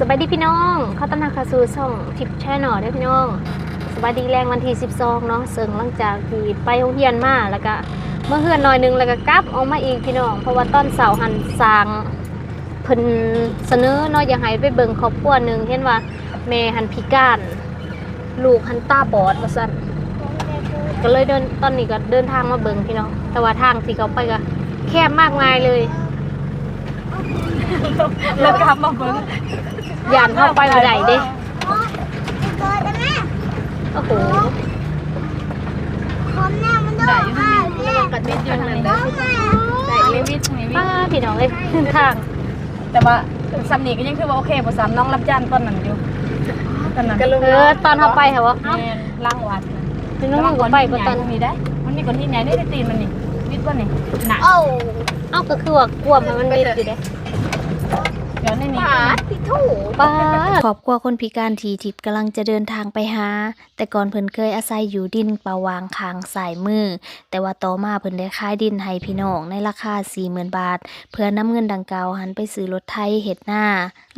สบายดีพี่น้องเขาตำนักคาซูช่องทิปแช่หน่อด้วยพี่น้องสบายดีแรงวันที่12เนาะเสริงหลังจากที่ไปโรงเรียนมาแล้วก็เมื่อเฮือนหน่อยหนึงแล้วก็กลับออกมาอีกพี่น้อง เพราะว่าตอนเสาหันสางเพิ่นเสนอเนาะอยากให้ไปเบิ่งครอบครัวหนึ่งเห็นว่าแม่หันพิการ ลูกหันตาบอดว่าซั่นก็เลยเดินตอนนี้ก็เดินทางมาเบิ่งพี่น้องแต่ว่าทางที่เขาไปก็แคบมากมายเลย แล้วกลับมาเบิ่ง ยานเข้าไปบ่ได้เด้เกิดแล้วแม่โอ้โหผมเนี่ยมันโดนมาเนี่ยกัดเม็ดอยู่นั่นโดเด้อนมาได้เลวิทเลวิป้าทพี่น้องเลยขึ้นทางแต่ว่าสำนีก็ยังคือว่าโอเคบ่ซ้ำน้องรับจ้างตอนนั้นอยู่ตอนนั้นเออตอนเขาไปค่ะวะแม่นล่างวัดถึงน้องก็ไปก็ตอนมีได้มันมีคนที่ไหนได้ได้ตีนมันนี่วิทย์ป่ะนี่หนักโอ้เอ้าก็คือว่ากลัวมันมันมิดอยู่เด้ เดี๋ยวนี่นี่ขาที่ถูกป้าครอบครัวคนพิการทีทิพย์กำลังจะเดินทางไปหา แต่ก่อนเพิ่นเคยอาศัยอยู่ดินประวางคางสายมือ แต่ว่าต่อมาเพิ่นได้ขายดินให้พี่น้องในราคา 40,000 บาท เพื่อนำเงินดังกล่าวหันไปซื้อรถไถเฮ็ดหน้า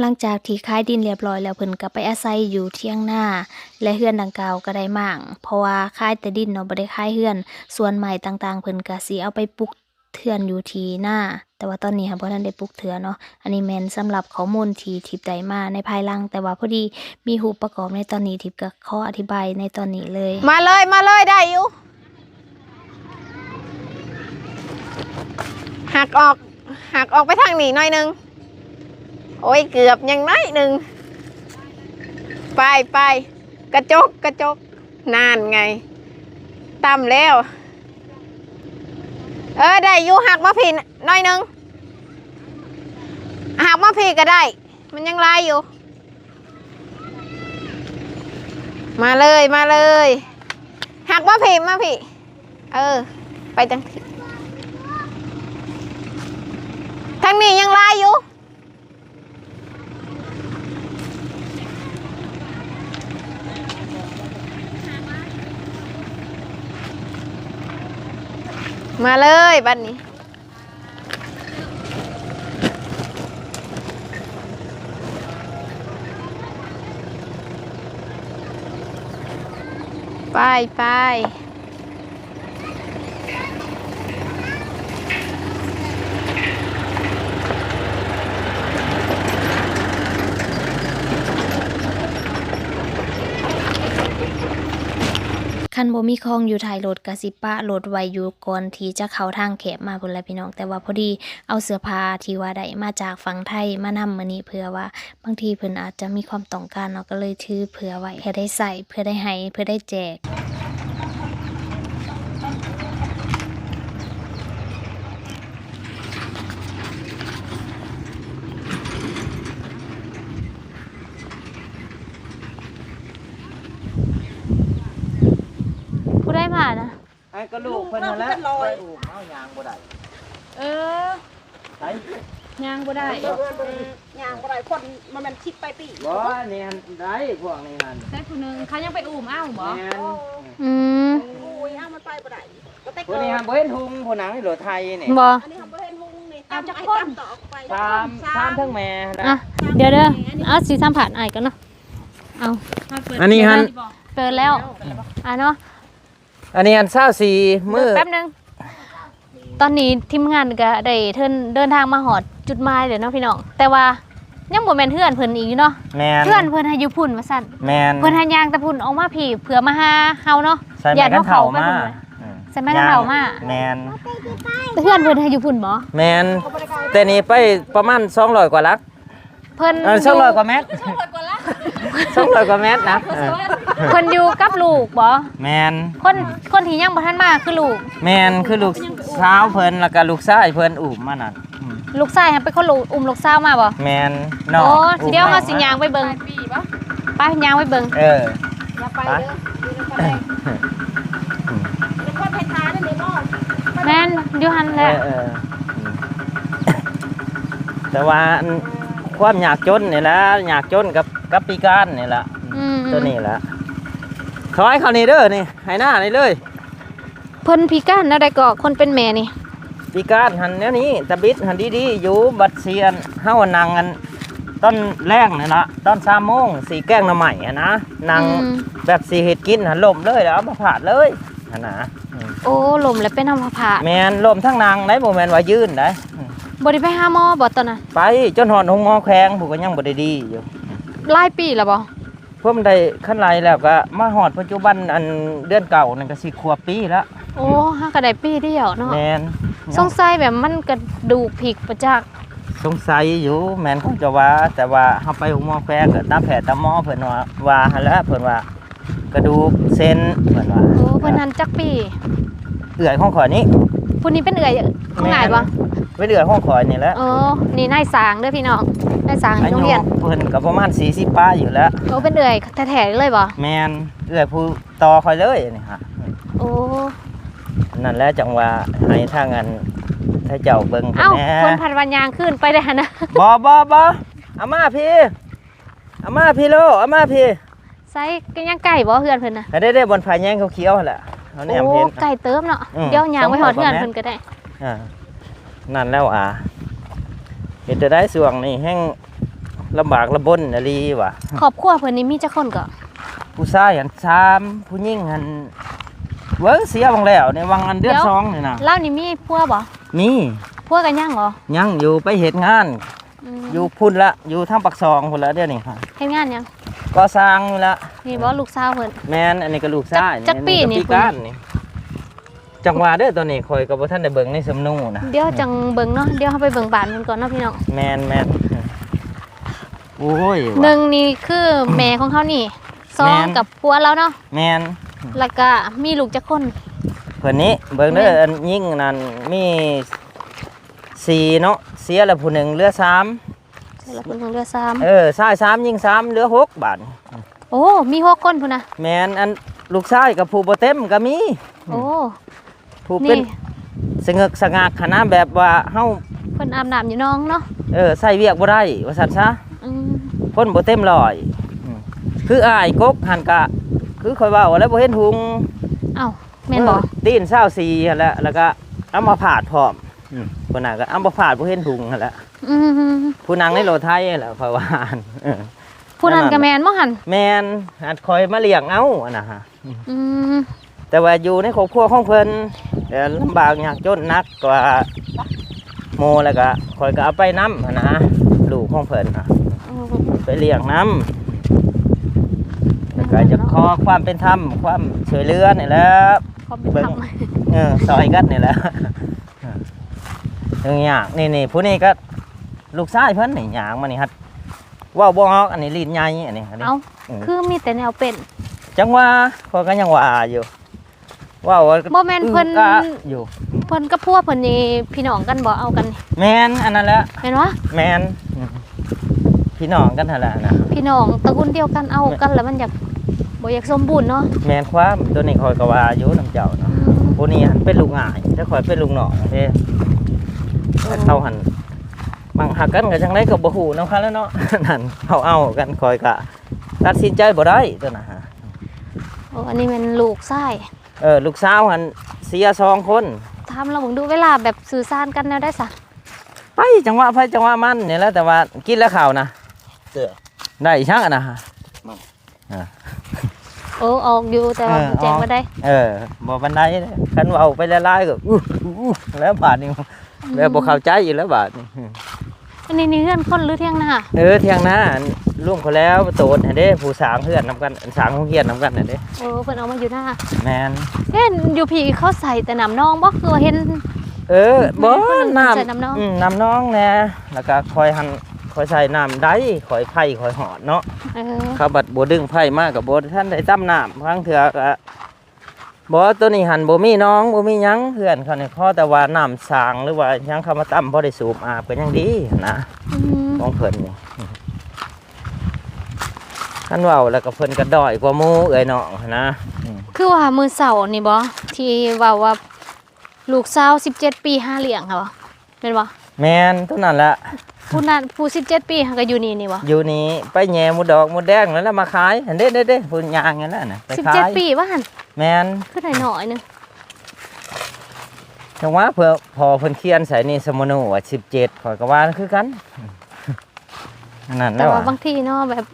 หลังจากที่ขายดินเรียบร้อยแล้วเพิ่นก็ไปอาศัยอยู่เที่ยงหน้า และเฮือนดังกล่าวก็ได้มั่งเพราะว่าขายแต่ดินเนาะบ่ได้ขายเฮือน ส่วนใหม่ต่างๆ เพิ่นก็สิเอาไปปลูก เทือนอยู่ทีหน้า แต่ว่าตอนนี้ค่ะบ่ทันได้ปลูกเทือนเนาะอันนี้แมนสำหรับข้อมูลที่ทิปได้มาในภายหลัง แต่ว่าพอดีมีหูปประกอบในตอนนี้ทิปก็ขออธิบายในตอนนี้เลย มาเลยมาเลยได้อยู่หักออกหักออกไปทางนี้หน่อยหนึง โอ้ยเกือบยังน้อยหนึ่งไปไปกระจกกระจกนานไงต่ำแล้ว เออได้อยู่หักมาผีน้อยหนึงหักมาผีก็ได้ มันยังลายอยู่ มาเลยมาเลยหักมาผีมาผีเออ ไปจังที่ทางนี้ยังลายอยู่ มาเลยบ้านนี้ ไปไป คันบ่มีคลองอยู่ถ่ายรถกะสิปะรถไว้อยู่ก่อนที่จะเข้าทางแคบมาพุ่นละพี่น้อง แต่ว่าพอดีเอาเสื้อผ้าที่ว่าได้มาจากฝั่งไทยมานำมื้อนี้เพื่อว่าบางทีเพิ่นอาจจะมีความต้องการเนาะก็เลยถือเผื่อไว้เพื่อได้ใส่เพื่อได้ให้เพื่อได้แจก ผู้ได้ผ่า นนะ ไอ้ก็ลูกเพิ่นนั่นแหละไปอู่เอายางบ่ได้เออไอ้ย่างบ่ได้ย่างบ่ได้คนมันมันคิดไปปีบ่นี่หันได้พวกนี้หันใช่ผู้หนึงเขายังไปอุ้มอ้าวบ่แม่นอืมโอ้ยเอามันไปบ่ได้ก็แต่ผู้นี้หันบ่เห็นหุงผู้หนังนี่รถไทยนี่บออันนี้ทำบ่เห็นหุงนี่ตามจะไอ้ตามต่อออกไปตามตามทั้งแม่นะอะเดี๋ยวเด้อเอาสีทำผ่านไอ้กันเนาะเอาอันนี้หันเปิดแล้วอะเนาะ อันนี้หัน24มื้อแป๊บนึง ตอนนี้ทีมงานก็ได้เทินเดินทางมาหอดจุดหมายเดี๋ยวเนาะพี่น้อง แต่ว่ายังบ่แม่นเพื่อนเพิ่นอีกอยู่เนาะ แม่นเพื่อนเพิ่นให้อยู่พุ่นว่าซั่นแม่นเพิ่นให้ยางแต่พุ่นออกมาผีเผื่อมาหาเฮาเนาะใส่ไม้กันเฒ่ามาอืมใส่ไม้กันเฒ่ามาแม่นแต่เพื่อนเพิ่นให้อยู่พุ่นบ่แม่นแต่นี่ไปประมาณ200กว่าลักเพิ่นเออ200กว่า เมตร200กว่าเมตรนะเออเพิ่นอยู่กับลูกบ่แม่นคนคนที่ยังบ่ทันมาคือลูก แม่นคือลูกสาวเพิ่นแล้วก็ลูกชายเพิ่นอุ้มมานั่นอืมลูกชายหันเป็นคนลูกอุ้มลูกสาวมาบ่แม่นน้องโอ้ทีเดียวอุ้มเฮาสิย่างไปเบิ่งปีบ่ไปย่างไปเบิ่งเออ อย่าไปเด้ออยู่ในคนแรกแล้วคนไปทานนั่นเด้บ่แม่นอยู่หันเอแหละอเอออืมแต่ว่าอันความอยากจนนี่แหละอยากจนกับ กับปีการนี่แหละอืมตัวนี้แหละถอยเขานี่เด้อนี่ให้หน้านี่เลย เพิ่นพิการนะได้ก็คนเป็นแม่นี่ ปีการหันแนวนี้ตะบิดหันดีๆอยู่บัดเซียนเฮานั่งกันต้นแรงนี่ละต้นสามโมงสีแกล้งหน้ำใหม่อะนะนางอืม แบบสีเห็ดกินหันลมเลยแล้วเอามาผาดเลยหันนะอืมโอ้ลมแล้วเป็นอัมพาตแมนลมทั้งนางได้โมแมนว่ายืนได้อืมบ่ได้ไปหาหมอบ่ตอนนั้นไปจนหอดหงมอแขวงผูกก็ยังบ่ได้ดีอยู่ หลายปีแล้วบ่เพิ่มได้ขั้นไรแล้วก็มาหอดปัจจุบันอันเดือนเก่านั่นก็สิขวบปีแล้วโอ้หาก็ได้ปีเดียวเนาะแมนสงสัยแบบมันกระดูกผิกประจักษ์สงสัยอยู่แมนเขาจะว่า แต่ว่าเฮาไปหงมอแขวงก็ตามแผลตามหมอเพิ่นว่าว่าหั่นแหล้วเพิ่นว่ากระดูกเส้นเพิ่นว่าโอ้เพิ่นนั้นจักปี เอื่อยของข่อยนี้ผู้นี้เป็นเอื่อยของหลายบ่ ไปเดือยของข่อยนี่แหละโอ้นี่นายสางเด้อพี่น้องนายสางอาโรยุงเรียนเพิ่นก็ประมาณ40ป้าอยู่แล้ว โอ้เป็นเอื่อยแท้ๆเลยบ่แมนเอื่อยผู้ต่อข่อยเลยนี่ฮะโอ้นั่นแหละจังว่าให้ทางอันถ้าเจ้าเบิ่งเอ้าแหน่คนพันวันยางขึ้นไปได้หั่นนะบ่บ่บ่อามาพี่อามาพี่โลอามาพี่ไซก็ยังไก่บ่เฮือนเพิ่นน่ะให้ได้ได้บนผาแยงเขียวๆหั่นแหละเขาแนมโอ้เห็น ไก่เติมเนาะอืมเดี๋ยวยางไว้หอดสองขวบเฮือนแม่เพิ่นก็ได้ อ่า นั่นแล้วอะเห็นจะได้ส่วงนี่แห้งลำบากลำบนอะลีว่ะครอบครัวเพิ่นนี่มีจักคนก็ผู้ชายหันสามผู้หญิงหันเวิ้งเสียบางแล้วในวังอันเดือนสองนี่นะเล่านี่มีพัวบ่มีพัวกันยังบ่ยังอยู่ไปเหตุงานมอยู่พุ่นละอยู่ทางปักซองพุ่นละเดี๋ยวนี้ค่ะเฮ็ดงานยังก็สร้างนี่ละนี่บ่ลูกสาวเพิ่นแมนอันนี้ก็ลูกชายจักปีนี่ก็ปีการนี่ จังหวะเด้อตัวนี้คอยกับท่านได้เบิ่งในสำนูนะเดี๋ยวจังเบิ่งเนาะเดี๋ยวเฮาไปเบิ่งบ้านเพิ่นก่อนเนาะพี่น้องแมนแมนโอ้ยหนึ่งนี่คือแม่ของเขานี่สองแม่น กับผัวแล้วเนาะแมนแล้วก็มีลูกจักคนเพิ่นนี้เบิ่งเด้ออันยิ่งนั่นมีสี่เนาะเสียแล้วผู้หนึ่งเหลือสามเสร็จแล้วเพิ่นของเรือซ้เออชายสามยิงสามเหลือหกบาทำโอ้มีหกคนพุ่นนะแมนอันลูกชายกับผู้บ่เต็มก็มี โอ้ ผู้เป็นนี่สงึกสงากขนาดแบบว่าเฮาเพิ่นอาบน้ำอยู่น้องเนาะเออใส่เวียกบ่ได้ว่าซั่นซะอืมคนบ่เต็มร้อยอืมคืออ้ายกกหันกะ คือข่อยเว้าแล้วบ่เห็นหุงเอ้าแม่นบ่เออตีน24หั่นแหละแล้วก็เอามาผาดพร้อมอืมคนน่ะก็เอามาผาดบ่เห็นหุงหั่นแหละอืมผู้นางในโลไทยนั่นแหละข่อยว่าหั่นเออ ผู้นั้นก็แม่นบ่หั่นแม่นหัดคอยมาเลี้ยงเอาอันน่ะฮะอืม แต่ว่าอยู่ในครอบครัวของเพิ่นแต่ลำบากยากจนหนักกว่าโมแล้วก็คอยก็เอาไปน้ำหั้นนะลูกของเพิ่นน่ะอืมไปเลี้ยงน้ำแล้วก็จะขอความเป็นธรรมความช่วยเหลือนี่แหละขอบคุณเบิ่งครับเออซอยกันนี่แหละเรื่องยากนี่นี่ผู้นี้ก็ลูกชายเพิ่นนี่หยางมานี่ฮัดเว่าบ่ออกอันนี้ลิ้นใหญ่อันนี้อันนี้เอ้าอืมคือมีแต่แนวเป็น จังว่าข้อยก็ยังว่าอยู่ ว่าว่าบ่แม่นเพิ่นอึ้งกะอยู่เพิ่นกับผัวเพิ่นนี่พี่น้องกันบ่เอากันนี่แมนอันนั้นแหละแม่นวะแมนอืมพี่น้องกันหั่นแหละนะพี่น้องตระกูลเดียวกันเอากันแล้วมันอยากบ่อยากสมบูรณ์เนาะแมนความตัวนี้คอยก็ว่าอยู่น้ำเจ้าเนาะอืมผู้นี้หันเป็นลูกง่ายถ้าคอยเป็นลูกหนองเด้ถ้าเขาหันบางหักกันก็จังไดก็บ่ฮู้นำคันแล้วเนาะ นั่นเขาเอากันคอยก็ตัดสินใจบ่ได้ตัวน่ะฮะโอ้อันนี้เป็นลูกชาย เออลูกสาวหันเสียสองคนทำเราผมดูเวลาแบบสื่อสารกันแนวได้สะไปจังหวะไปจังหวะมันนี่แหละแต่ว่ากินแล้วข่าวนะเสือได้ช่างอะนะฮะโอ้ออกอยู่แต่ว่าเออแจ้งออกมาได้เออบ่บันไดเลยคันเว้าไปละลายๆก็อู้อู้แล้วบาดนี้แล้วบ่เข้าใจอยู่แล้วบาดนี้ อันนี้นี่เพื่อนคนหรือเที่ยงหน้าเออเที่ยงหน้าร่วมเขาแล้วโตดให้เด้ผู้สางเพื่อนนํกันสางโรงเรียนนํกันน่ะเด้โอ้เพิ่นเอามาอยู่หน้าแม่นเห็นอยู่พี่เขาใส่แต่น้ำนองบ่คือว่าเห็น เออบ่แม่นน้ำใส่น้ำน้องอืมน้ำน้องแน่แล้วก็คอยหันคอยใส่น้ำได้คอยไผ่คอยหอดเนาะเออเขาบัดบ่ดึงไผ่มากกับบ่ท่านได้จ้ำน้ำครั้งเถื่อก็ บ่ตัวนี้หันบ่มีน้องบ่มีหยังเพื่อนเขาเนี่ยพอแต่ว่าน้ำสางหรือว่าหยังเขามาตั้มพอได้สูบอาบก็ยังดีนะอืมของเพิ่นนี่คันเว้าแล้วก็เพิ่นก็ด้อยกว่าหมู่เอ้ยน้องนะอืมคือว่ามือเสาร์นี่บ่ที่เว่าว่าลูกสาว17 ปีห้าเลี้ยงค่ะบ่เป็นบ่แม่นตัวนั้นแหละ ผู้นั้นผู้17ปีหั้นก็อยู่นี่นี่บ่อยู่นี่ไปแหย่หมูดอกหมูแดงแล้วแล้วมาขายเห็นเด้เด้เด้เพิ่นย่างอย่างนั้นน่ะไปขาย17ปีว่าหั่นแม่นคือได้น้อยๆนึงจังว่าเพื่อพอเพิ่นเขียนใส่นี่สมโนว่า17ข้อยก็ว่าคือกันอันนั้นแต่แล้วว่าอะบางทีเนาะแบบ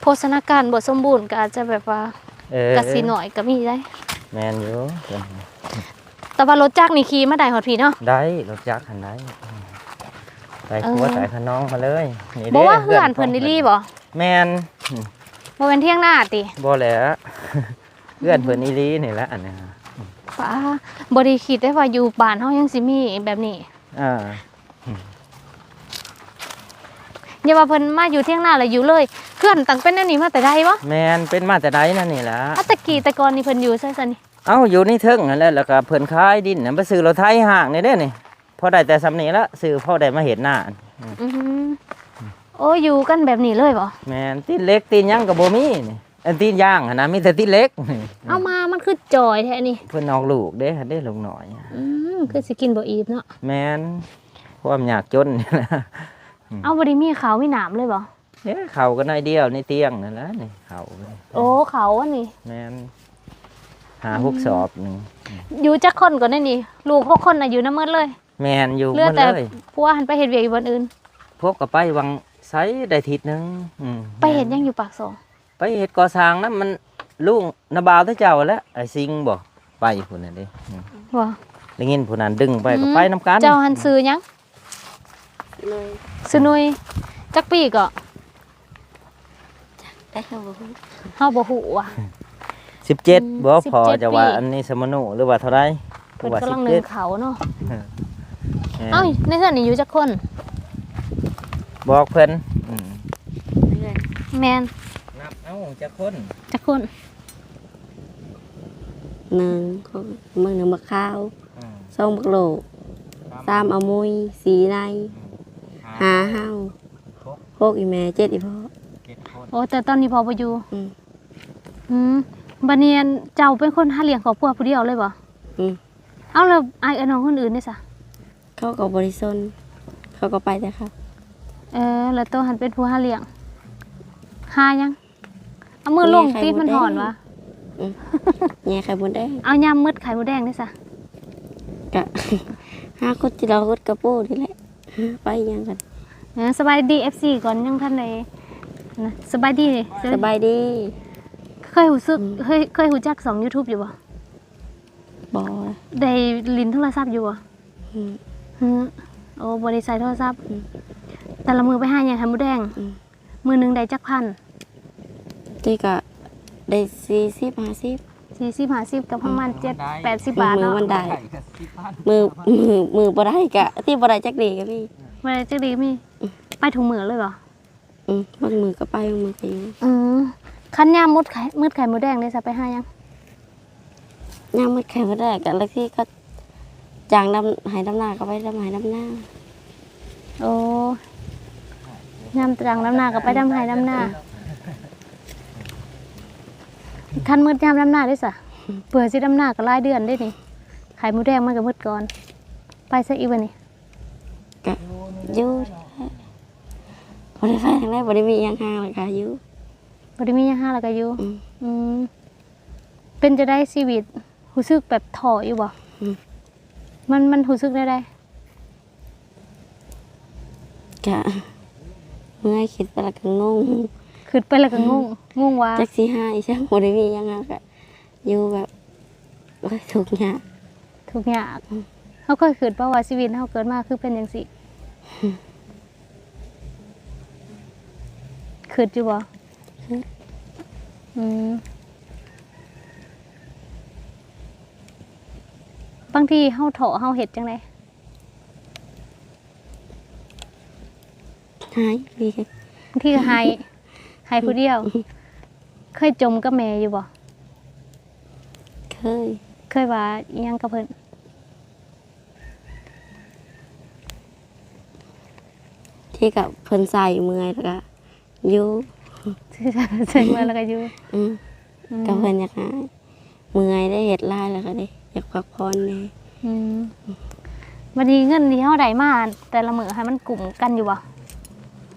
โภชนาการบ่สมบูรณ์ก็อาจจะแบบว่าเออกะสิหน่อยก็มีได้ แมนอยู่แต่ว่ารถจักรนี่ขี่มาได้ฮอดพี่เนาะได้รถจักรคันได้ ไปครัวเออสายขนองมาเลยนี่บ่ด้ว่าเฮือนเพิ่นได้รีบ่แมนบ่แม่นเที่ยงหน้าติบ่แหล้วเพื่อนเพิ่นอีหลีนี่แหละอันเนี้ยฟ้าบ่ได้คิดได้ว่าอยู่บ้านเฮายังสิมีแบบนี้อ่าอย่าว่าเพิ่นมาอยู่เที่ยงหน้าแล้วอยู่เลยเพื่อนตั้งเป็นอันนี้มาแต่ใดบ่แมนเป็นมาแต่ใดนั่นนี่ล่ะอัตตะกี้แต่ก่อนนี่เพิ่นอยู่ไสซั่นนี่เอ้าอยู่นี่เทิงนั่นแหละแล้วก็เพิ่นขายดินน่ะไปซื้อรถไถห่างนี่เด้นี่ พอได้แต่สำนี้ละซื้อพอได้มาเห็นหน้าอือหือโอ้อยู่กันแบบนี้เลยบ่แมนตีนเล็กตีนหยังก็บ่มีนี่อันตีนย่างหั่นนะมีแต่ตีนเล็กนี่เอามามันคือจอยแท้นี่เพิ่นออกลูกเด้เด้ลูกน้อย อืมคือสิกินบ่อิ่มเนาะแมนความยากจนนี่แหละเอาบ่ได้มีขาวมีหนามเลยบ่เนี่ยเขาก็น้อยเดียวในเตียงนั่นแหละนี่เขาโอ้เขาอันนี้ แมนหาหกสอบหนึ่งอยู่จักคนก่อนนั่นนี่ ลูกหกคนน่ะอยู่นำหมดเลย แมนอยู่เหลือมันแต่เลยพวกหันไปเฮ็ดเวียกอยู่บนอื่น พวกก็ไปวังไซได้ทิศหนึงอืมไปเห็นยังอยู่ปากซองไปเห็ดก่อสร้างนะมันลุงนาบาวที่เจ้าแล้วไอ้ซิงบ่ไปผู้นั้นดิอืมว่าได้ยินผู้นั้นดึงไปก็อืมไปน้ำกันเจ้าหันซื้อยังซื้อหนุยจักปีก็ได้ครับผมเฮาบ่ฮู้ว่ะ สิบเจ็ดอืมบ่พอ17จะว่าปี อันนี้สมนุหรือว่าเท่าไรเพิ่นว่ากำลังสิบนึ่เจ็ดงเขาเนาะแม่น เอ้าในเทื่อนี่อยู่จักคนบอกเพิ่นอืมแม่นนับเอ้าจะคนจักคนหนึ่งของมึงหนึ่งมะข้าวอืมสองบักโหลสามเอามุยสีในหาห้าวหกอีแม่เจ็ดอีพ่อ เจ็ดคนโอ้แต่ตอนนี้พอบ่อยู่อืม อืมบัดนี้อันเจ้าเป็นคนหาเลี้ยงครอบครัวผู้เดียวเลยบ่อืม เอ้าแล้วไอ้ายน้องคนอื่นได้ซะ เขาก็บริสุทธิ์เขาก็ไปแต่ครับเออ แล้วตัวหันเป็นผู้หาเลี้ยงหายังเอามือลงตีมันหอนวะแง่ไข่บนแดงเอายำมืดไข่มดแดงได้ซะกะห้าคนที่เราคดกระปูนี่แหละไปยังกันเออสบายดี FC ก่อนยังท่านใดนะสบายดีสบายดี เคยหูซึกเคยเคยหูจักสอง YouTube อยู่บ่บอได้ลินโทรศัพท์อยู่บ่อืมฮึ โอ้บ่ได้ใช้โทรศัพท์อืมแต่ละมือไปหาหยังไข่มดแดงอืมมือหนึงได้จักพันที่ก็ได้สี่สิบห้าสิบ40 50กับประมาณ7 80บาทมือเนาะมันได้มือมือมือบ่ได้กะที่บ่ได้จักดีก็มีบ่ได้จักดีมีไปถุงมือเลยบ่อืมบางมือก็ไปบางมือก็อยู่อืมคันยามมดไข่มืดไข่มดแดงได้ซะไปหาหยังย่างมืดไข่บ่ได้กะแล้วที่ก็ จางดำหายดำหน้าก็ไปดำหายดำหน้าโอ้ยามตรังน้ำหน้าก็ไปดำไห้ดำหน้าคันมืดยามดำหน้าได้ซะเปิดสิดำหน้าก็รายเดือนได้นี่ไข่มดแดงมันก็มืดก่อน ไปซะอีกวันนี้กะอยู่บ่ได้ไปทางไหนบ่ได้มีหยังหาเลยค่ะอยู่บ่ได้มีหยังห้าแล้วก็อยู่อืมอืมเป็นจะได้ชีวิตรู้สึกแบบถ่ออยู่บ่อื มมันมันรู้สึกได้ได้กะเมื่อยคิดไปแล้วก็งงขึ้นไปแล้วก็งงงงว่าจักสิหาอีช่างบ่ได้มีหยังหากะอยู่แบบโอ้ยทุกข์ยากทุกอย่างเขาเคยขึ้นป่าว่าชีวิตเขาเกิดมาคือเป็นจังซี่ขึ้นอยู่บ่อืม บางทีเฮาเถาะเฮาเฮ็ดจังไดหายดีบางทีก็หายหายผู้เดียว เคยจมกับแม่อยู่บ่เคย เคยว่าอิหยังกับเพิ่นที่กับเพิ่นใส่เมื่อยแล้วก็อยู่ ใส่มาแล้วก็อยู่อืมอืม กับเพิ่นอยากหาย เมื่อยได้เฮ็ดลายแล้วก็ได้อยากพักผ่อนแหน่อืมวันนี้เงินที่เฮาได้มาแต่ละมื้อให้มันกลุ่มกันอยู่บ่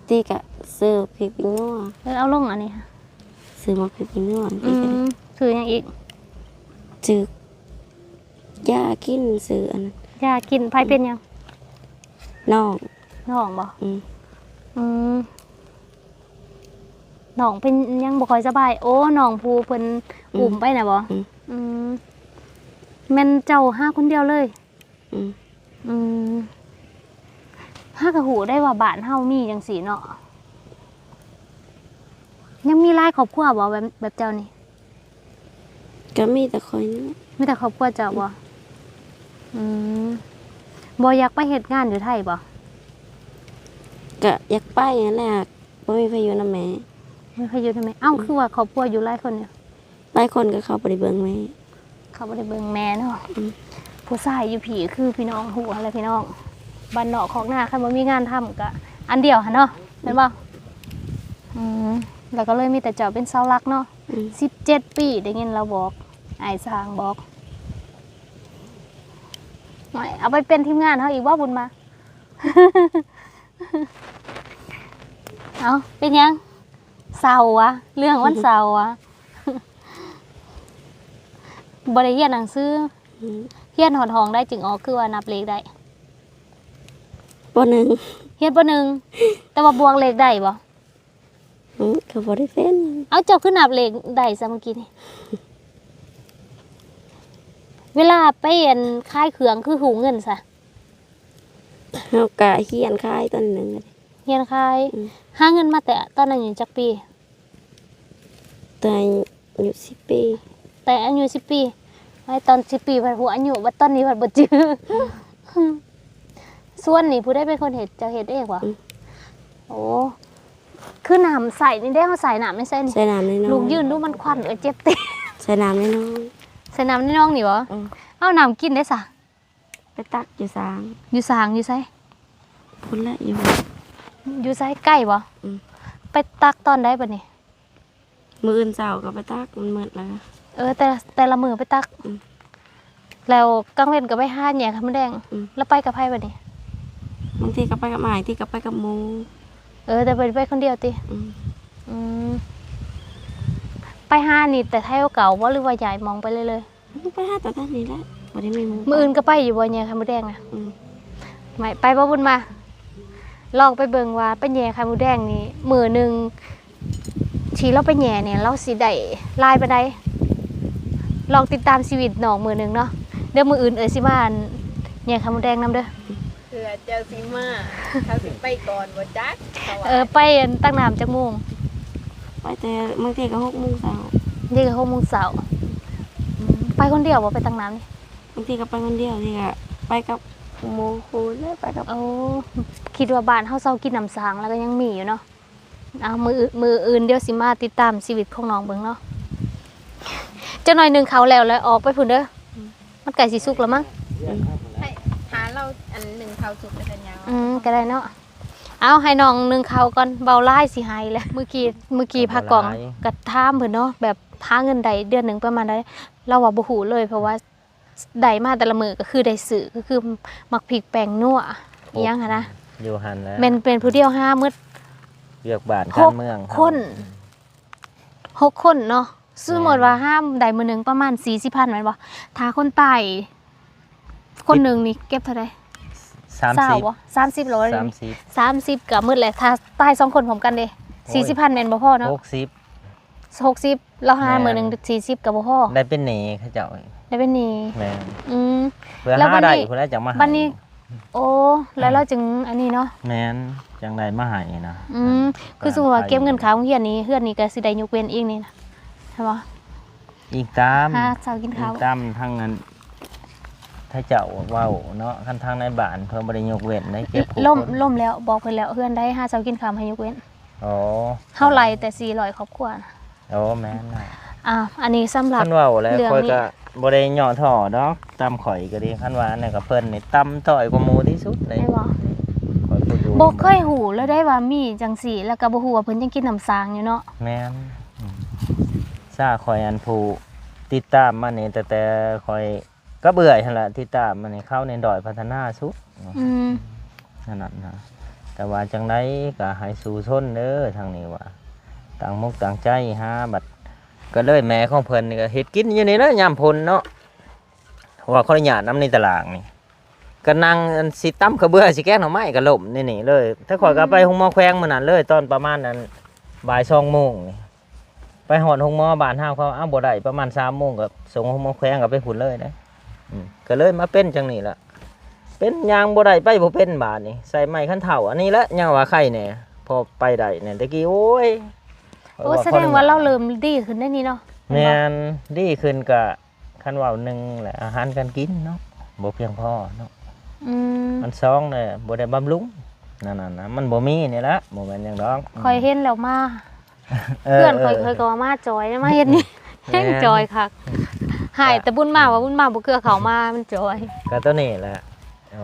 ที่ก็ซื้อพริกปิงนัวเออเอาลงอันนี้ค่ะซื้อมาพริกปิงนัวอืที่ก็ได้มซื้อหยังอีกซื้อยากินซื้ออันนั้นยากินไผเป็นหยังน้องน้องบ่อืมอืมน้องเป็นยังบ่ค่อยสบาย โอ้น้องผู้เพิ่นอุ้มไปน่ะบ่อืม อืมแม่นเจ้าห้าคนเดียวเลย อืมอืมห้ากะหูได้ว่าบ้านเฮามีจังสีเนาะยังมีหลายครอบครัวบ่แบบแบบเจ้านี่ก็มีแต่คอยนี่มีแต่ครอบครัวเจ้าบ่อืมบ่อยากไปเฮ็ดงานอยู่ไทยบ่ก็อยากไปนั่นแหละบ่มีไฟอยู่นำแม่ไม่เคยอยู่ทำไมเอ้าคือว่าครอบครัวอยู่หลายคนเนี่ย หลายคนก็เข้าไปเบิ่งแม่เขาบ่ได้เบิ่งแม่เนาะอืมผู้ชายอยู่ผีคือพี่น้องหัวอะไรพี่น้องบ้านนอกของหน้าคันบ่มีงานทำก็อันเดียวหั่นเนาะเห็นบ่อืมแล้วก็เลยมีแต่เจ้าเป็นเสาหลักเนาะ อืมสิบเจ็ดปีได้ยินเราบอกไอ้ายสร้างบอกไม่เอาไปเป็นทีมงานเขาอีกว่าบุญมา เอาเป็นยังเศร้าวะเรื่องวันเศร้าวะ บริเรียนหนังสืออืมเฮียนหอดหองได้จึงออกคือว่านับเลขได้ปหนึ่งเฮียนปหนึ่งแต่ว่าบวกเลขได้บ่อืมก็บ่ได้เป็นเอาเจ้าขึ้นนับเลขได้ซะเมื่อกี้นี่เวลาไปเอ็นค่ายเครื่องคือหูเงินซะเฮาก็เฮียนคายตอนหนึงอะเฮียนค่ายอืมหาเงินมาแต่ตอนนั้นอยู่จักปีตอนอายุ10ปี แต่อายุสิบปีไว้ตอนสิบปีผัดหัวอายุว่าตอนนี้ผัดบ่จื้ออส่วนนี่ผู้ได้เป็นคนเห็ดเจะเห็ดเองวะโอ้คือน้ำใส่นี่ได้เขาใส่น้ำไม่ใส่นี่ใส่น้ำน้อยๆลูกยืนดูมันควันเออเจ็บเตะใส่น้ำน้อยใส่น้ำในน้องนี่วะอืม เอาน้ำกินได้สะๆไปตักอยู่สางอยู่สางอยู่ไสพุ่นละอยู่ อยู่ไสใกล้บ่อืม ไปตักตอนได้ปะนี่มื้ออื่นเช้าก็ไปตักมันมืดแล้ว เออ แต่ละแต่ละมือไปตัก อืมแล้วกลางเว้นก็ไปห้าแหน่คำแดง อืม แล้วไปกับไพ่ปะนี่บางทีก็ไปกับหมายที่ก็ไปกับหมูเออ แต่ไปไปคนเดียวติอืมอืมไปห้านี่แต่ไทยเก่าว่าหรือว่าใหญ่มองไปเลยเลยไปหาแต่ท่านนี้แหละบ่ได้มีหมูมืออื่นก็ไปอยู่บ่แย่ไข่มดแดงนะอืมไม่ไปบ่บุญมา ลองไปเบิ่งว่าไปแย่ไข่มดแดงนี่มือหนึ่งที่เราไปแย่เนี่ย เราสิได้ลายไปได้ ลองติดตามชีวิตน้องมือหนึ่งเนาะเดี๋ยวมืออื่นเอ่ยสิมาอันแย่ไข่มดแดงนํเด้อเผื่อเจอซีมาเขาสิไปก่อนบ่จักเขาว่าเออไปอันตั้งน้ำจักโมงไปแต่บางทีก็หกโมงเช้าเยี่ก็หกโมงเช้าอืมไปคนเดียวบ่ไปตั้งน้ำนี่บางทีก็ไปคนเดียวที่ก็ไปกับหมูคูเลยไปกับโอ้คิดว่าบ้านเฮาเซากินน้ำสางแล้วก็ยังมีอยู่เนาะเอามืออื่นมืออื่นเดี๋ยวสิมาติดตามชีวิตของน้องเบิ่งเนาะ เจ้าหน่อยหนึงเขาแล้วแล้วออกไปพุ่นเด้ออมันไก่สิสุกแล้วมั้งให้หาเราอันหนึ่งเขาสุกกันยังอืมก็ได้เนาะเอาให้น้องหนึงเขาก่อนเบาไล่สิให้แล้วเมื่อกี้เมื่อกี้พากล่องกระทามเพิ่นเนาะแบบหาเงินใดเดือนหนึงประมาณใดเราว่าบ่ฮู้เลยเพราะว่าได้มาแต่ละมื้อก็คือได้ซื้อก็คือมักพริกแป้งนัวอีหยังหันนะอยู่หันแล้วแม่นเป็นผู้เดียวห้ามืดเลือกบ้านหกากรเมืองคนหกคนเนาะ สมมติว่าห้ามใดมือหนึ่งประมาณสี่สิบพันแม่นบ่ถ้าคนตายคนหนึ่งนี่เก็บเท่าไหร่สามเศร้าสิบบ่สามสิบโลสามสิบสามสิบกับมืดแหละถ้าตายสองคนผมกันเด้โอ้สี่ยสิบพันแม่นบ่พอเนาะหกสิบหกสิบแล้วห้าแม่นมือหนึ่งสี่สิบกับบ่พอได้เป็นหนีเขาเจ้าได้เป็นหนี่แม่นอืมเพื่อแล้วบัหาดได้นี้เพื่อจะมาให้บัดนี้ โอ้แล้วเราจึงอันนี้เนาะแม่นจังไดมาให้นะอืมคือสมมติว่าเก็บเงินค้าของเฮียนนี้เฮือนนี้ก็สิได้ยกเว้นอีกนี่นะ ใช่บ่อีกตามหาเช้ากินอีข้าวกตามทางนั้นถ้าเจ้าเว้าเนาะคันทางในบ้านเพิ่นบ่ได้ยกเว้นได้เก็บผู้ล่มคนล่มแล้วบอกเพิ่นแล้วเพื่อนได้ห้าเช้ากินข้าวให้ยกเว้นอ๋อเท่าไหรแต่สี่ร้อยครอบครัวนะโอ้แม่นน่ะอ่าอันนี้สำหรับ คันเว้าแล้วเรื่องค่อยนี้ก็บ่ได้ย่อท่อดอกตามข่อยก็ดีคันว่าอันนั้นก็เพิ่นนี่ต่ำต้อยกว่าหมู่ที่สุดเลยได้บ่ข่อยผู้อยู่บ่เคยหูแล้วได้ว่ามีจังสี่ แล้วก็บ่ฮู้ว่าเพิ่นยังกินน้ำสางอยู่เนาะ แม่นอืม ซาข่อยอันผู้ติดตามมานี่แต่แต่ข่อยก็เบื่อหั่นล่ะติดตามมานี่เข้าในดอยพัฒนาสุดอืมนั่นน่ะนะแต่ว่าจังไดก็ให้สู่ชนเด้อทางนี้ว่าต่างมุกต่างใจหาบัดก็เลยแม่ของเพิ่นนี่ก็เฮ็ดกินอยู่นี่แหล้ยามพลเนาะว่าขออนุญาตนำในตลาดนี่ก็นั่งอันสิตั้มกระเบื้อสิแกงหน่อไม้ก็ล่มนี่นี่เลย ถ้าข่อยก็ไปหุงหมอแขวงมื้อนั้นเลยตอนประมาณนั้นบ่ายสองโมงนี่ ไปหอดหงหมอบ้านห้าวเขาอ้าวบ่ได้ประมาณสามโมงกับส่งหงหมอแขวงกับไปขุนเลยนะอืมก็เลยมาเป็นจังนี่ละเป็นยางบ่ได้ไปบ่เป็นบาทนี่ใส่ไม้ขั้นเท่าอันนี้ละยังว่าไข่แหน่พอไปได้เนี่ยตะกี้โอ้ยโอ้แสดงว่าเราเริ่มดีขึ้นได้นี่เนาะแมนดีขึ้นกะคันเว่าหนึ่งแหละอาหารการกินเนาะบ่เพียงพอเนาะอืมมันซองเนี่ยบ่ได้บำรุงนั่นน่ะนะมันบ่มีนี่ละบ่แม่นหยังดอกคอยเห็นแล้วมา เพื่อนคอยเคยก็ว่ามาจอยมาเฮ็ดนี่แห้งจอยคักหายแต่บุญมาว่าบุญมาบ่เกลือเขามามันจอยก็ตัวนี้แหละ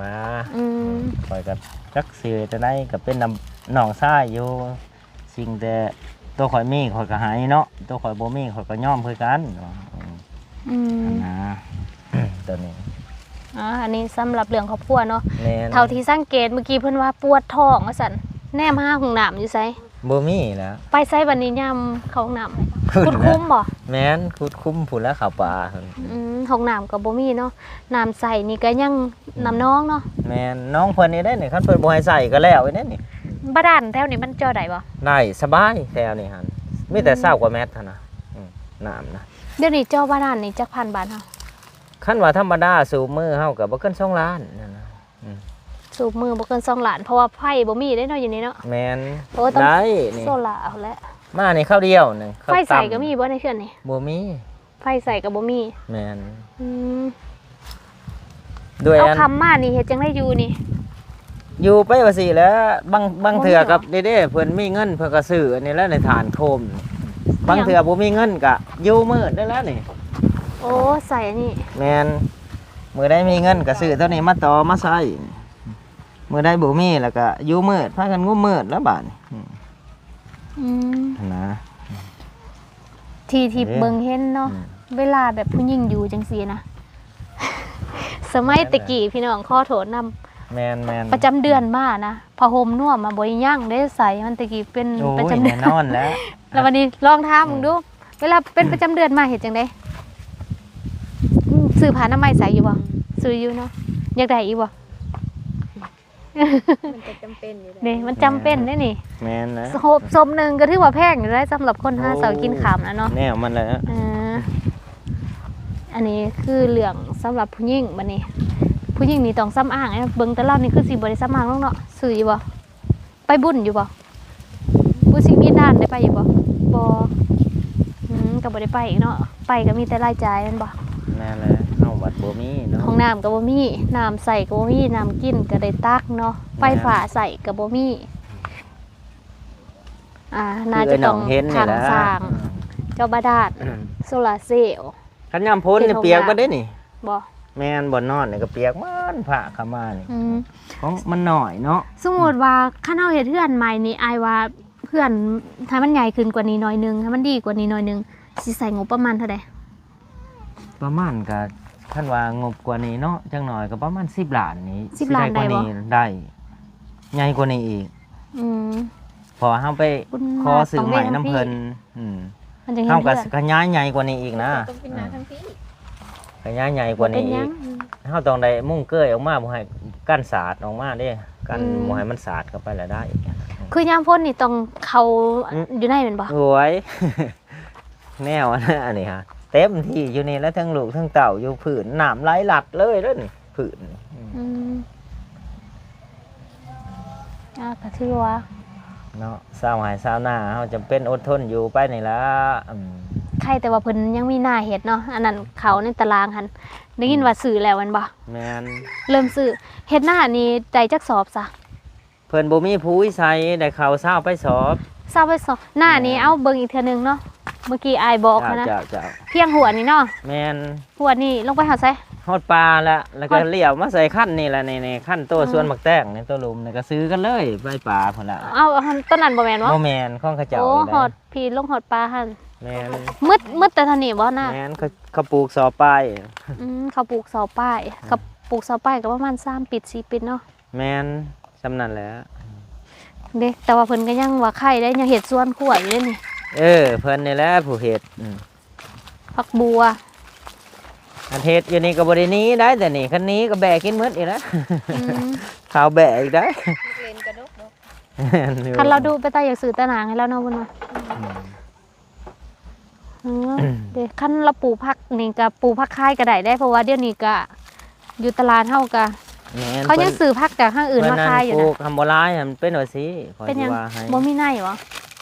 ว่าอืมคอยกับจักสิจะได้ก็เป็นน้ำน้องชายอยู่ สิ่งแต่ตัวข่อยมีข่อยก็หายเนาะตัวข่อยบ่มีข่อยก็ยอมคือกันอืมอืมอันนะตัวนี้อ๋ออันนี้สำหรับเรื่องครอบครัวเนาะแม่นเท่าที่สังเกตเมื่อกี้เพิ่นว่าปวดท้องว่าซั่นแนมหาห้องน้ำอยู่ไส บ่มีแล้วไปไสบัดนี้ยามเข้าห้องน้ำคุณคุ้มบ่แม่นคุดคุ้มผู้นแล้วข้าวปลาหั่นอืมห้องน้ำก็บ่มีเนาะน้ำใสนี่ก็ยังน้ำน้องเนาะแม่นน้องเพิ่นนี่ได้นี่คันเพิ่นบ่ให้ใส่ก็แล้วไอ้นี่นี่บาดาลแถวนี้มันเจอได้บ่ได้สบายแถวนี้หั่นมีแต่เศร้ากว่าแมตรเท่านะอืมน้ำนะเดี๋ยวนี้เจ้าบาดาลนี่จักพันบาทเฮาคันว่าธรรมดาสูบมือเฮาก็บ่เกิน2ล้านนั่นนะ สูบมือบ่เกิน2ล้าน เพราะว่าไผบ่มีได้เนาะอยู่นี่เนาะแม่นโอ้ต้องได้นี่โซล่าเอาละมานี่ข้าวเดียวหนึงข้าวไฟใส่ตำก็มีบ่ในเขื่อนนี่บ่มีไฟใส่ก็บ่มีแม่นอืมด้วยเอาอันคำมานี่เฮ็ดจังไดอยู่นี่ อยู่ไปว่าสิแหล้วบางบางบ่มีเถื่อเหรอกับเด้ๆเพิ่นมีเงินเพิ่นก็ซื้ออันนี้แล้วในฐานโคมนี่บางเนี่ยเถื่อบ่มีเงินก็อยู่มืดได้แล้วนี่ โอ้ใส่อันนี้แม่นมื้อใดมีเงินก็ซื้อเท่านี้มาต่อมาใช้ มื้อใดบ่มีแล้วก็อยู่มืดพากันงุมมืดแล้วบาดนี้อืมอืมนะ ที่ที่เอ๊ะเบิ่งเห็นเนาะ อืม เวลาแบบผู้หญิงอยู่จังซี่นะ สมัยตะกี้พี่น้องขอโทษนำแมนแมนประจำเดือนมานะผ้าห่มน่วมมาบ่ย่างได้ใส่มันตะกี้เป็นโอ้ประยจำเดืแน่อน นอนแล้ว แล้ววันนี้ลองถามมึงดู เวลาเป็นประจำเดือนมาเฮ็ดจังได๋อืมซื้อผ้าอนามัยใส่อยู่บ่ซื้ออยู่เนาะอยากได้อีกบ่ มันจะจำเป็นอยู่นี่มันจำเป็นเด้นี่แมนนะโหบสมหนึงก็ถือว่าแพงอยู่ได้สำหรับคนหาเสาร์กินข้ามนะเนาะแนวมันเลยเอออันนี้คือเรื่องสำหรับผู้หญิงบัดนี้ ผู้หญิงนี่ต้องซ้ำอ้างไอ้เบิ่งแต่เรานี่คือสิบ่ได้ซ้ำอ้างน้องเนาะซื้ออยู่บ่ไปบุญอยู่บ่บุญสิมีด้านได้ไปอยู่บ่บ่อืมก็บ่ได้ไปอีกเนาะไปก็มีแต่รายจ่ายแม่นบ่ แม่นเลยเอา วัดบ่มีเนาะห้องน้ำก็บ่มีน้ำใส่ก็บ่มีน้ำกินก็ได้ตักเนาะไฟฟ้าใส่ก็บ่มีอ่าน่าคือจะไอ้หนต้อองงเห็นทานี่งแหละ สร้างเจ้าบาดาลโซลาร์เซลล์ ขันยามพ้นเฮ็นี่ดห้องเปียกน้ำบ่ได้นี่ บ่แม่นบ่นอนนี่ก็เปียกมันผ่าเข้ามานี่อืมของมันหน่อยเนาะสมมติว่าข้าเฮาเฮ็ดเพื่อนใหม่นี่อายว่าเพื่อนถ้ามันใหญ่ขึ้นกว่านี้หน่อยนึงถ้ามันดีกว่านี้หน่อยนึงสิใส่งบประมาณเท่าใดประมาณก็ ท่านว่างบกว่านี้เนาะจังหน่อยก็ประมาณ10ล้านนี้10ล้านกว่าได้บ่นี้ได้ใหญ่กว่านี้อีก อืม พอเฮาไปบุญขอซื้อใหม่ต้องเรียนน้ำพี่เพิ่นอืมมันจะเห็นเฮาก็เพื่อนขยายใหญ่กว่านี้อีกนะต้องเป็นหน้าทั้งพี่ขยายใหญ่กว่าเป็นี้นหอียักงเฮาต้องได้มุ่งเกยออกมาบ่ให้กั้นสาดออกมาเด้กั้นอืม บ่ให้มันสาดเข้าไปแล้วได้คือยามพ่นนี่ต้องเขาอืม อยู่ในแม่นบ่โอ้ย แนวอันนั้นอันนี้ฮะ เต็มที่อยู่นี่แล้วทั้งลูกทั้งเต่าอยู่ผืนน้ำไหลหลัดเลยแล้วนี่ผืนอืมอ่าก็ถือว่าเนาะสาวหายสาวหน้าเฮาจำเป็นอดทนอยู่ไปนี่ละอืมใครแต่ว่าเพิ่นยังมีหน้าเฮ็ดเนาะอันนั้นเขาในตารางหันได้ยินว่าซื้อแล้วแมันบ่แม่นเริ่มซื้อเฮ็ดหน้านี่ได้จักสอบซะเพิ่นบ่มีผู้วิสัยได้เข้าเช้าไปสอบ ทราบไปสอบหน้านี้เอาเบิ่งอีกเทื่อนึงเนาะ เมื่อกี้อายบอกเจ้านะเจ้าเจ้าเพียงหัวนี่เนาะแม่นหัวนี่ลงไปหาไสฮอดปลาแล้วแล้วก็ฮอดเลี้ยวมาใส่ขั้นนี่แหละนี่นี่ขั้นตัวอ๋อส่วนหมักแตงนี่ตัวลุมนี่ก็ซื้อกันเลยใบปลาพุ่นละเอาเอาต้นนั้นบ่แม่นบ่บ่แม่นของเขาเจ้าโอ้นี่หอแหดละพี่ลงหอดปลาหั่นแม่นมืดมืดแต่เท่านี้บ่น่ะแม่นเขาเขาปลูกสอป้ายอืมเขาปลูกเสาป้ายเขาปลูกเสาป้ายก็ประมาณ3ปิด4ปิดเนาะแม่นสำนั่นแหละเด้แต่ว่าเพิ่นก็ยังว่าไข่ได้ยังเฮ็ดสวนขัวอยู่เด้นี่ เออเพิ่นนี่แหละผู้เฮ็ดอืมผักบัว อันเฮ็ดอยู่นี่ก็บ่ได้หนี้ได้แต่นี่คันนี้ก็แบกกินหมดอีกแล้วอืมข้าวแบกอีกได้ เลนกระดกดกแม่นอยู่คันเราดูไปตาอยากซื้อตะหนางให้เราเนาะบุญมาอืมเออเดี๋ยวคันเราปลูกผักนี่ก็ปลูกผักคายก็ได้ได้เพราะว่าเดี๋ยวนี้ก็อยู่ตลาดเฮาก็แม่นเขายังซื้อผักจากห้างอื่นมาขายอยู่ปลูนะ กทำบ่ร้ายอะมันเป็นว่าสิขอเป็นหยังสิว่าให้บ่มีในหรอ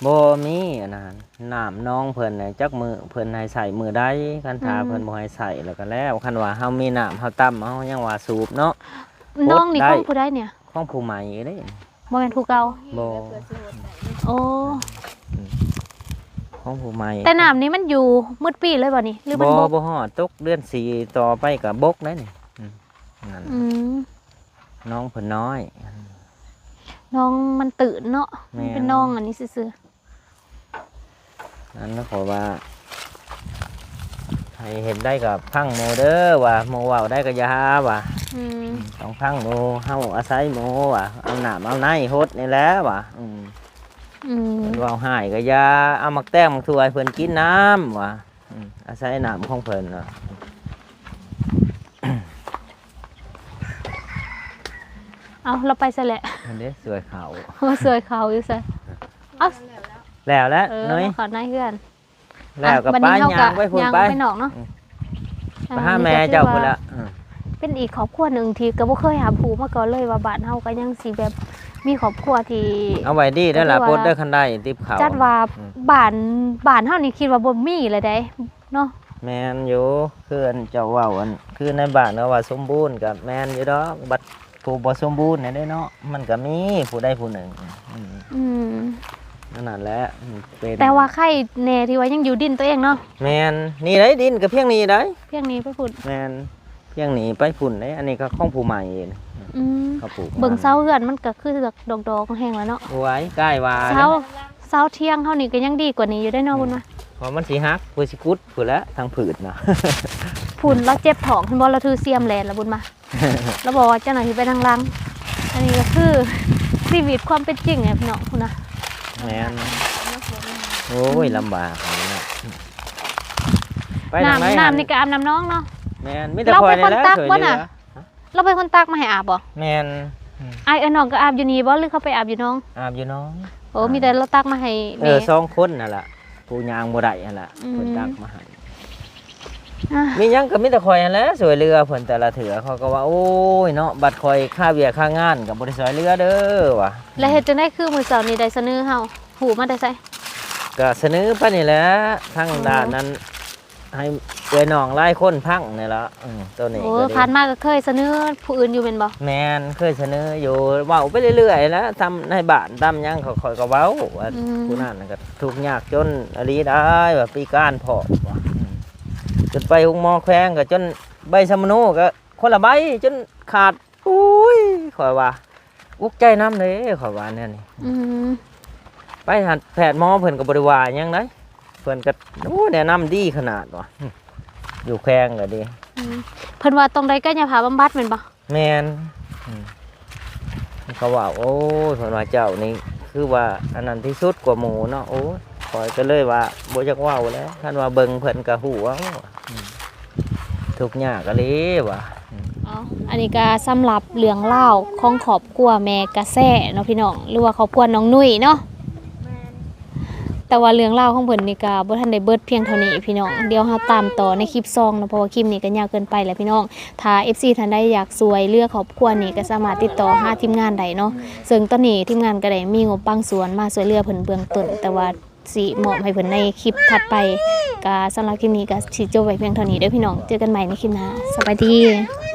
บ่มีอันนั้นน้ำน้องเพิ่นน่ะจักมือเพิ่นให้ใส่มือใดคันทาอืม เพิ่นบ่ให้ใส่แล้วก็แล้วคันว่าเฮามีน้ำเฮาตั้มเฮายังว่าสูบเนาะ น้องนี่ได้ ของผู้ใดเนี่ยของผู้ใหม่เด้บ่แม่นผู้เก่าบ่โอ้ ของผู้ใหม่แต่น้ำนี้มันอยู่มืดปีเลยบ่นี่หรือมันบ่บกบ่ฮอดตกเดือนสี่ต่อไปก็บกได้นี่อืมนั่นอืมน้องเพิ่นน้อย น้องมันตื่นเนาะแม่ มันเป็นน้องอันนี้ซื่อ นั่นก็ขอว่าให้เห็นได้กับพังโมเด้อว่าโมเว้าได้ก็อยาว่าๆอืมต้องพังโมเฮาอาศัยโมว่ะเอาหนามเอาในโฮดนี่แหละว่ะอืมอืมเว้าหายก็อยาเอามักแต้มมักถวยเพิ่นกินน้ำว่ะอืมอาศัยน้ำของเพิ่นเนาะเอาเราไปซะแหละอันนี้สวยเขามาสวยเขาอยู่ซะเอา แล้ว แล้วเออน้อยมาขอหน้าเพื่อนแล้วก็อะไปวันนี้เฮยางไปพุ่นยางไปไปนอกเนาะอืมอ่ไปหาแม่เจ้าพุ่นละอืมเป็นอีกครอบครัวหนึ่งที่ก็บ่เคยหาผูมาก่อนเลยว่าบ้านเฮาก็ยังสิแบบมีครอบครัวที่เอาไว้ดีได้อล่ะก็ปคือดว่าเด้อคันได้ติบเขาจัดว่าอืมบ้านบ้านเฮานี่คิดว่าบ่มีเลยได้เนาะแมนอยู่คืออันเจ้าเว่าอันคือในบ้านเนาะว่าสมบูรณ์กับแมนอยู่ดอกบัดผู้บ่สมบูรณ์เนี่ยได้เนาะมันก็มีผู้ใดผู้หนึ่งอืม อืมนั่นแหละอืมเป็นแต่ว่าใครแน่ที่ว่ายังอยู่ดินตัวเองเนาะแมนนี่ได้ดินก็เพียงนี้ได้เพียงนี้ไปพูดแมนเพียงนี้ไปฝุ่นได้อันนี้ก็ของผู้ใหม่เองอืมเขาปลูกเบิ่งเสาเฮือนมันก็คือดอกๆแห้งแล้วเนาะไว้ใกล้ว่าเสาเสาเที่ยงเฮานี่ก็ยังดีกว่านี้อยู่ได้เนาะบุญมาเพราะมันสิฮักผู้สิกุดผู้นแหล้วทางผืดเนาะพุ่นเราเจ็บท้องเพิ่นบ่เราถือเสียมแลนแล้วบุญมาเราบอกว่าเจ้าหน้าที่ไปทางหลัง อันนี้ก็คือชีวิตความเป็นจริงไงพี่น้องคุณนะ แมนโอ้ยลำบากเลยเนาะไปทางไหนน้ำหั่น้ำนี่ก็อาบน้ำน้องเนาะแมนมีแต่เราคอยเป็นคนแหละตักช่วยบ่เหลืน่ะอเราเป็นคนตักมาให้อาบบ่แมนไอ้ายเอ้นน้องก็อาบอยู่นี่บ่หรือเขาไปอาบอยู่น้อง อาบอยู่น้องโอ้มีแต่เราตักมาให้เอแม่อสองคนนั่นแหละผู้ยางบ่ได้นั่นแหละอืมเพิ่นตักมาให้อะ มีหยังก็มีแต่คอยนั่นแหละสวยเรือเพิ่นแต่ละเถือเขาก็ว่าโอ้ยเนาะบัตรคอยค่าเบียค่างานก็บ่ได้สวยเรือเด้อว่ะแล้วเฮ็ดจังได๋คือมื้อเช้านี้ได้เสนอเฮาหูมาได้ไสก็เสนอไปนี่แหละทางด้านนั้น ให้เอ้ยน้องหลายคนพังนี่ละอืมตัวนี้โอ้ก็ดี ผ่านมาก็เคยเสนอผู้อื่นอยู่แม่นบ่แมนเคยเสนออยู่เว้าไปเรื่อยๆแล้วทำในบ้านทำหยังเขาคอยก็เว้าว่าอืมผู้นั้นน่ะก็ทุกข์ยากจนอลีได้ว่าปีการพอว่ะอืม จนไปหุงหมอแขวงก็จนใบสมโนก็คนละใบจนขาดอุ้ยขอยว่าอุกใจน้ำเลยขอยว่าเนี่ยนี่อืมไปหาแพทย์หมอเพิ่นก็บริวาหยังไดเพิ่นก็โอ้แนะนำดีขนาดว่ะอืมอยู่แขวงก็ดี อืมเพิ่นว่าตรงใดก็อย่าพาบำบัดแม่นบ่แมนอืมเขาว่าโอ้ยเพิ่นว่าเจ้านี่คือว่าอันนั้นที่สุดกว่าหมูเนาะโอ้ย คอยก็เลยว่าบ่จักว้าวแล้วท่านว่าเบิ่งเพิ่นก็ฮู้ว่าทุกข์ยากก็เลยว่ะอ๋ออันนี้ก็สำหรับเรื่องเล่าของครอบครัวแม่กระแซ่เนาะพี่น้องหรือว่าครอบครัวน้องนุ่ยเนาะแต่ว่าเรื่องเล่าของเพิ่นนี่ก็บ่ทันได้เบิดเพียงเท่านี้พี่น้องเดี๋ยวเฮาตามต่อในคลิปซองเนาะเพราะว่าคลิปนี้ก็ยาวเกินไปแล้วพี่น้องถ้า FC ท่านใดอยากสวยเลือกครอบครัวนี่ก็สามารถติดต่อหาทีมงานได้เนาะซึ่งตอนนี้ทีมงานก็ได้มีงบบางสวนมาช่วยเลือเพิ่นเบื้องต้นแต่ว่า สิมอบให้เพิ่นในคลิปถัดไปก็สำหรับคลิปนี้ก็สิจบไว้เพียงเท่านี้เด้อพี่น้องเจอกันใหม่ในคลิปหน้าสวัสดี